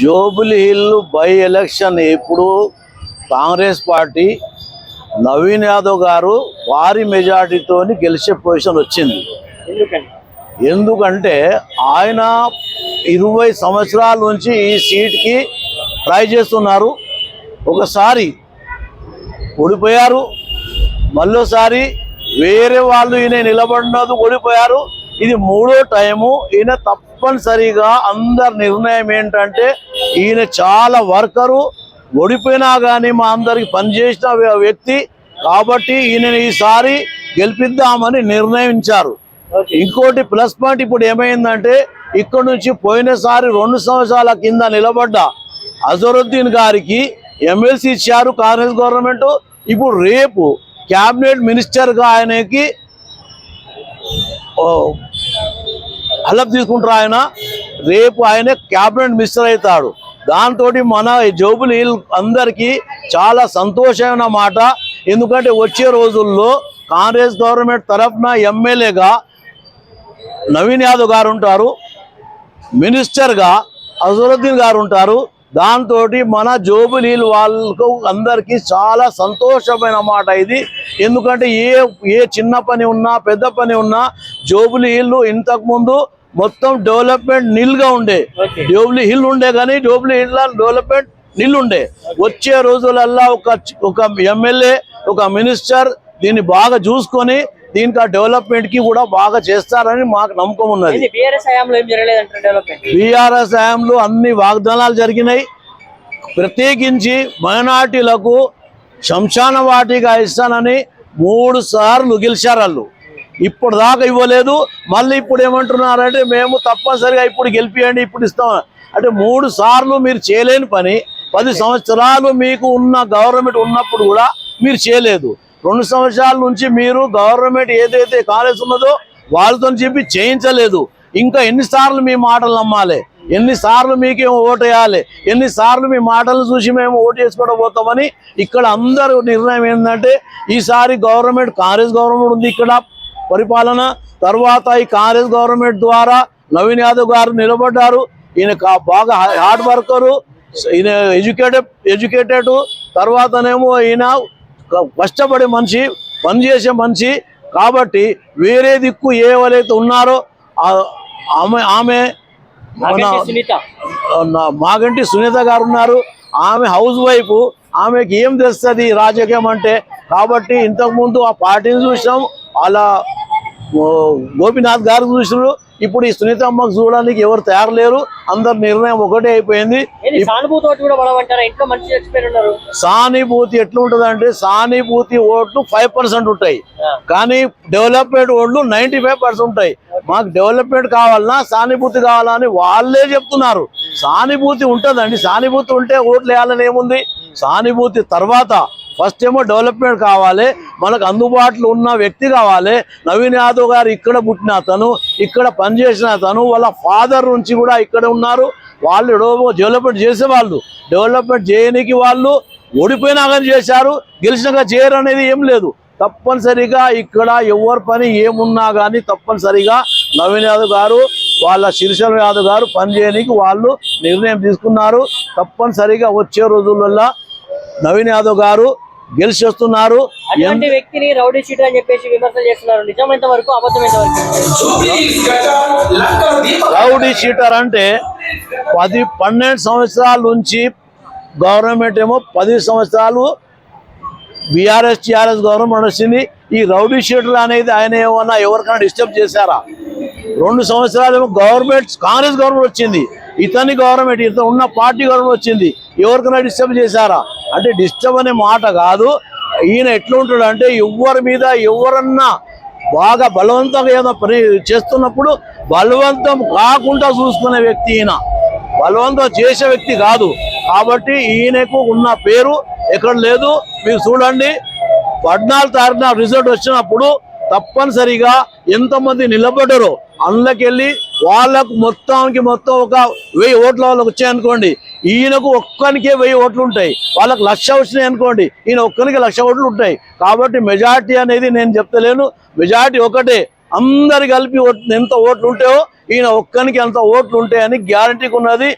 జోబుల్ hill by election ఇప్పుడు Congress party Naveen Yadav గారు భారీ మెజార్టీతోని గెలిచే పొజిషన్ వచ్చింది. ఎందుకంటే ఆయన ఇరవై సంవత్సరాల నుంచి ఈ సీట్కి ట్రై చేస్తున్నారు. ఒకసారి ఓడిపోయారు. మళ్ళోసారి వేరే వాళ్ళు ఈయన నిలబడినది ఓడిపోయారు. ఇది మూడో టైము. ఈయన తప్పనిసరిగా అందరి నిర్ణయం ఏంటంటే ఈయన చాలా వర్కరు ఓడిపోయినా కానీ మా అందరికి పనిచేసిన వ్యక్తి కాబట్టి ఈయన ఈసారి గెలిపిద్దామని నిర్ణయించారు. ఇంకోటి ప్లస్ పాయింట్ ఇప్పుడు ఏమైందంటే ఇక్కడ నుంచి పోయినసారి రెండు సంవత్సరాల కింద నిలబడ్డ అజరుద్దీన్ గారికి ఎమ్మెల్సీ ఇచ్చారు కాంగ్రెస్ గవర్నమెంట్. ఇప్పుడు రేపు క్యాబినెట్ మినిస్టర్గా ఆయనకి ఓ, తీసుకుంటారు ఆయన. రేపు ఆయన క్యాబినెట్ మినిస్టర్ అవుతాడు. దాంతో మన జోబులు అందరికీ చాలా సంతోషమైన మాట. ఎందుకంటే వచ్చే రోజుల్లో కాంగ్రెస్ గవర్నమెంట్ తరఫున ఎమ్మెల్యేగా నవీన్ యాదవ్ గారు ఉంటారు. మినిస్టర్గా అజరుద్దీన్ గారు ఉంటారు. దాంతో మన జోబులీలు వాళ్ళకు అందరికీ చాలా సంతోషమైన మాట ఇది. ఎందుకంటే ఏ ఏ చిన్న పని ఉన్నా పెద్ద పని ఉన్నా జోబులి ఇంతకుముందు మొత్తం డెవలప్మెంట్ నిల్గా ఉండే. జోబులి హిల్ ఉండే కానీ జోబులి హిల్ డెవలప్మెంట్ నిల్ ఉండే వచ్చే రోజులల్లా ఒక ఒక ఎమ్మెల్యే ఒక మినిస్టర్ దీన్ని బాగా చూసుకొని దీనికి ఆ డెవలప్మెంట్కి కూడా బాగా చేస్తారని మాకు నమ్మకం ఉన్నది. బీఆర్ఎస్ హయాంలో అన్ని వాగ్దానాలు జరిగినాయి. ప్రత్యేకించి మైనార్టీలకు శంశాన వాటిగా ఇస్తానని మూడు సార్లు గెలిచారు వాళ్ళు. ఇప్పుడు దాకా ఇవ్వలేదు. మళ్ళీ ఇప్పుడు ఏమంటున్నారంటే మేము తప్పనిసరిగా ఇప్పుడు గెలిపియండి ఇప్పుడు ఇస్తాం. అంటే మూడు సార్లు మీరు చేయలేని పని పది సంవత్సరాలు మీకు ఉన్న గవర్నమెంట్ ఉన్నప్పుడు కూడా మీరు చేయలేదు. రెండు సంవత్సరాల నుంచి మీరు గవర్నమెంట్ ఏదైతే కాలేజ్ ఉన్నదో వాళ్ళతో చెప్పి చేయించలేదు. ఇంకా ఎన్నిసార్లు మీ మాటలు నమ్మాలి? ఎన్నిసార్లు మీకేమో ఓటేయాలి ఎన్నిసార్లు మీ మాటలు చూసి మేము ఓటు చేసుకోవడం పోతామని ఇక్కడ అందరూ నిర్ణయం ఏంటంటే ఈసారి గవర్నమెంట్ కాంగ్రెస్ గవర్నమెంట్ ఉంది ఇక్కడ. పరిపాలన. తర్వాత ఈ కాంగ్రెస్ గవర్నమెంట్ ద్వారా నవీన్ యాదవ్ గారు నిలబడ్డారు. ఈయన బాగా హార్డ్ వర్కరు. ఈయన ఎడ్యుకేటెడ్ ఎడ్యుకేటెడ్. తర్వాతనేమో ఈయన కష్టపడే మనిషి పనిచేసే మనిషి. కాబట్టి వేరే దిక్కు ఎవరైతే ఉన్నారో ఆమె ఆమె మన మాగంటి సునీత. గారు ఉన్నారు. ఆమె హౌస్ వైఫ్. ఆమెకి ఏం తెస్తుంది రాజకీయం అంటే? కాబట్టి ఇంతకుముందు ఆ పార్టీని చూసినాం. అలా గోపీనాథ్ గారు చూసినారు ఇప్పుడు ఈ సునీత అమ్మకు చూడడానికి ఎవరు తయారు లేరు అందరి నిర్ణయం ఒకటే అయిపోయింది. సానుభూతి ఎట్లుంటది అంటే సానుభూతి ఓట్లు ఫైవ్ పర్సెంట్ ఉంటాయి. కానీ డెవలప్మెంట్ ఓట్లు నైన్టీ ఫైవ్ పర్సెంట్ ఉంటాయి. మాకు డెవలప్మెంట్ కావాలన్నా సానుభూతి కావాలని వాళ్ళే చెప్తున్నారు. సానుభూతి ఉంటుందండి. సానుభూతి ఉంటే ఓట్లు వేయాలని ఏముంది? సానుభూతి తర్వాత ఫస్ట్ ఏమో డెవలప్మెంట్ కావాలి. మనకు అందుబాటులో ఉన్న వ్యక్తి కావాలి. నవీన్ యాదవ్ గారు ఇక్కడ పుట్టిన అతను ఇక్కడ పనిచేసిన అతను వాళ్ళ ఫాదర్ నుంచి కూడా ఇక్కడ ఉన్నారు. వాళ్ళు డెవలప్మెంట్ చేసేవాళ్ళు. డెవలప్మెంట్ చేయనికి వాళ్ళు ఓడిపోయినా కానీ చేశారు. గెలిచినాక చేయరు అనేది ఏం లేదు. తప్పనిసరిగా ఇక్కడ ఎవరి పని ఏమున్నా కానీ తప్పనిసరిగా నవీన్ యాదవ్ గారు వాళ్ళ శిరిశల యాదవ్ గారు పనిచేయడానికి వాళ్ళు నిర్ణయం తీసుకున్నారు. తప్పనిసరిగా వచ్చే రోజులలో నవీన్ యాదవ్ గారు గెలిచి వస్తున్నారు వ్యక్తిని రౌడీ షీటర్ అని చెప్పేసి విమర్శలు చేస్తున్నారు. నిజమైనంత వరకు? అబద్ధమైనంత వరకు? రౌడీ షీటర్ అంటే పది పన్నెండు సంవత్సరాల నుంచి గవర్నమెంట్ ఏమో పది సంవత్సరాలు బీఆర్ఎస్ టీఆర్ఎస్ గవర్నమెంట్ వచ్చింది. ఈ రౌడీ షీటర్ అనేది ఆయన ఏమన్నా ఎవరికైనా డిస్టర్బ్ చేశారా? రెండు సంవత్సరాలు ఏమో గవర్నమెంట్ కాంగ్రెస్ గవర్నమెంట్ వచ్చింది. ఇతని గవర్నమెంట్ ఇతను ఉన్న పార్టీ గవర్నమెంట్ వచ్చింది. ఎవరికైనా డిస్టర్బ్ చేశారా? అంటే డిస్టర్బ్ అనే మాట కాదు. ఈయన ఎట్లుంటాడు అంటే ఎవరి మీద ఎవరన్నా బాగా బలవంతంగా ఏదో పని చేస్తున్నప్పుడు బలవంతం కాకుండా చూసుకునే వ్యక్తి ఈయన. బలవంతం చేసే వ్యక్తి కాదు. కాబట్టి ఈయనకు ఉన్న పేరు ఎక్కడ లేదు. మీరు చూడండి పద్నాలుగు తారీఖున రిజల్ట్ వచ్చినప్పుడు తప్పనిసరిగా ఎంతమంది నిలబడ్డరో అందులోకెళ్ళి వాళ్ళకు మొత్తానికి మొత్తం ఒక వెయ్యి ఓట్ల వాళ్ళకి వచ్చాయనుకోండి ఈయనకు ఒక్కనికే వెయ్యి ఓట్లు ఉంటాయి. వాళ్ళకి లక్ష వచ్చినాయి అనుకోండి. ఈయన ఒక్కనికి లక్ష ఓట్లు ఉంటాయి. కాబట్టి మెజార్టీ అనేది నేను చెప్తలేను. మెజార్టీ ఒకటే. అందరు కలిపి ఓట్- ఎంత ఓట్లు ఉంటాయో ఈయన ఒక్కనికి ఎంత ఓట్లు ఉంటాయని గ్యారంటీకి ఉన్నది